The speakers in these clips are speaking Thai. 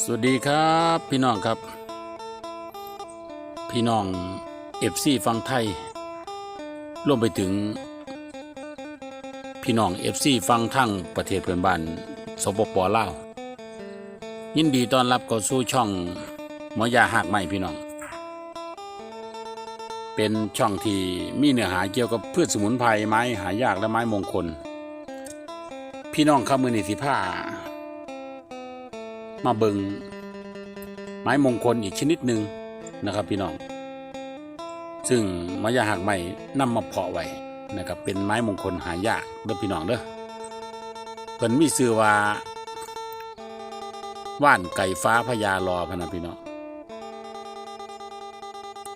สวัสดีครับพี่น้องครับ พี่น้องเอฟซีฟังไทยรวมไปถึง พี่น้องเอฟซีฟังทั้งประเทศเพื่อนบ้านสปปลาวยินดีต้อนรับเข้าสู่ช่องหมอยาหักใหม่พี่น้อง เป็นช่องที่มีเนื้อหาเกี่ยวกับพืชสมุนไพรไม้หายากและไม้มงคล พี่น้องข้ามือนิสิผ้า มาเบิงไม้มงคลอีกชนิดหนึ่งนะครับพี่น้อง ซึ่งมายาหักใหม่นำมาเพาะไว้นะครับเป็นไม้มงคลหายากเด้อพี่น้องเด้อเพิ่นมีชื่อว่าว่านไก่ฟ้าพญารอพนะพี่น้อง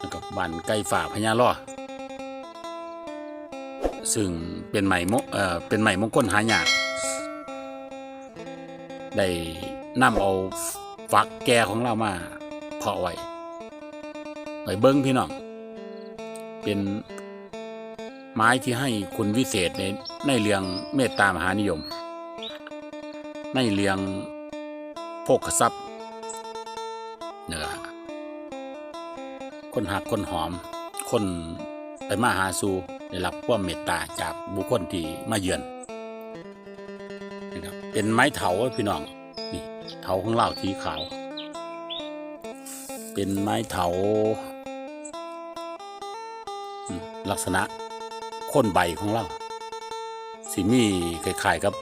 นะครับว่านไก่ฟ้าพญารอซึ่งเป็นไม้มเอ่อเป็นไม้มงคลหายากได้ นำเอาฝักแก่ของเรามาเพาะไว้ไปเบิ้งพี่น้อง เป็นไม้ที่ให้คุณวิเศษในในเรื่องเมตตามหานิยม ในเรื่องโภคทรัพย์เนื้อคนหักคนหอม คนไปมาหาสู่ได้รับความเมตตาจากบุคคลที่มาเยือนนะครับเป็นไม้เถาพี่น้อง เถาของเราสีขาว เป็นไม้เถาลักษณะโค้นใบของเราสีมีคล้ายๆกับ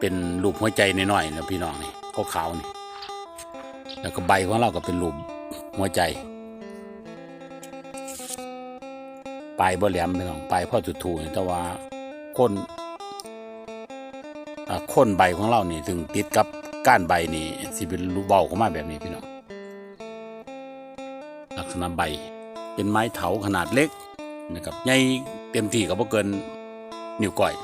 เป็นรูปหัวใจน้อยๆนะพี่น้องนี่ขาวๆนี่ แล้วก็ใบของเราก็เป็นรูปหัวใจปลายบ่แหลมพี่น้องปลายพ่อถูๆนี่แต่ว่าค้น คนใบของเรานี่ถึงติดกับก้านใบนี่สิเป็นรูเบาเข้ามาแบบนี้พี่น้องลักษณะใบเป็นไม้เถาขนาดเล็กนะครับใหญ่เต็มที่ก็บ่เกินนิ้วก้อย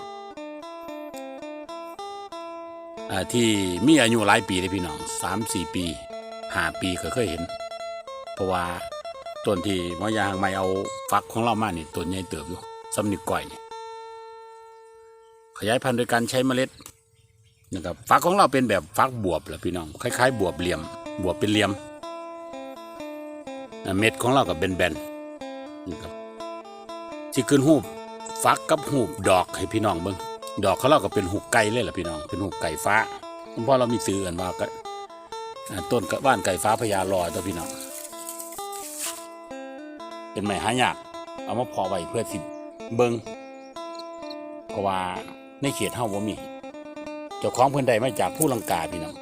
อ่าที่มีอายุหลายปีเลยพี่น้องสามสี่ปีห้าปีก็เคยเห็น เพราะว่าต้นที่มอยางไม่เอาฟักของเรามานี่ต้นใหญ่เติบอยู่สำนิวก้อยนี่ ยายพันธุ์โดยการใช้เมล็ดนะครับฟักของเราเป็นแบบฟักบวบแหละพี่น้องคล้ายๆ บวบเหลี่ยม บวบเป็นเหลี่ยมเม็ดของเราก็แบนๆนะครับที่ขึ้นหูบฟักกับหูบดอกให้พี่น้องเบิ้งดอกของเราก็เป็นหูไก่เลยแหละพี่น้องเป็นหูไก่ฟ้าเพราะเรามีซื้อกันว่าก็ต้นกบ้านไก่ฟ้าพญาลอยตัวพี่น้องเป็นไม้หายากเอามาเพาะไว้เพื่อสิเบิ้งเพราะว่า ในเขตเฮาบ่มีเจ้าของเพิ่นได้มาจากผู้ลังกาพี่น้อง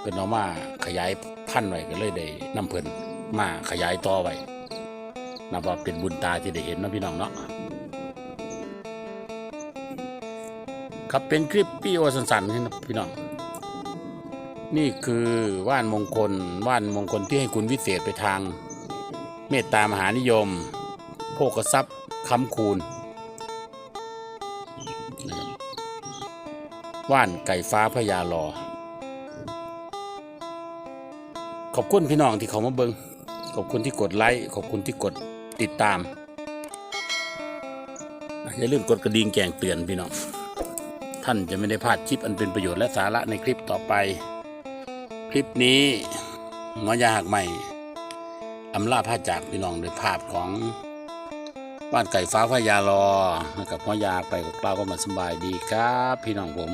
เพิ่นเอามาขยายพันธุ์ไว้ก็เลยได้นำเพิ่นมาขยายต่อไว้นับว่าเป็นบุญตาที่ได้เห็นนะพี่น้องเนาะครับเป็นคลิปพี่โอสั้นๆนี่นะพี่น้องนี่คือว่านมงคลว่านมงคลที่ให้คุณวิเศษไปทาง เมตตามหานิยม โภคทรัพย์ค้ำคูณ ว่านไก่ฟ้าพญาลอ ขอบคุณพี่น้องที่เขามาเบิงขอบคุณที่กดไลค์ขอบคุณที่กดติดตาม อย่าลืมกดกระดิ่งแจ้งเตือนพี่น้องท่านจะไม่ได้พลาดคลิปอันเป็นประโยชน์และสาระในคลิปต่อไป คลิปนี้หมอยาหักใหม่อำลาพาจากพี่น้องโดยภาพของบ้านไก่ฟ้าพญารอนะครับพ่อยาไปกับเราก็มาสบายดีครับ พี่น้องผม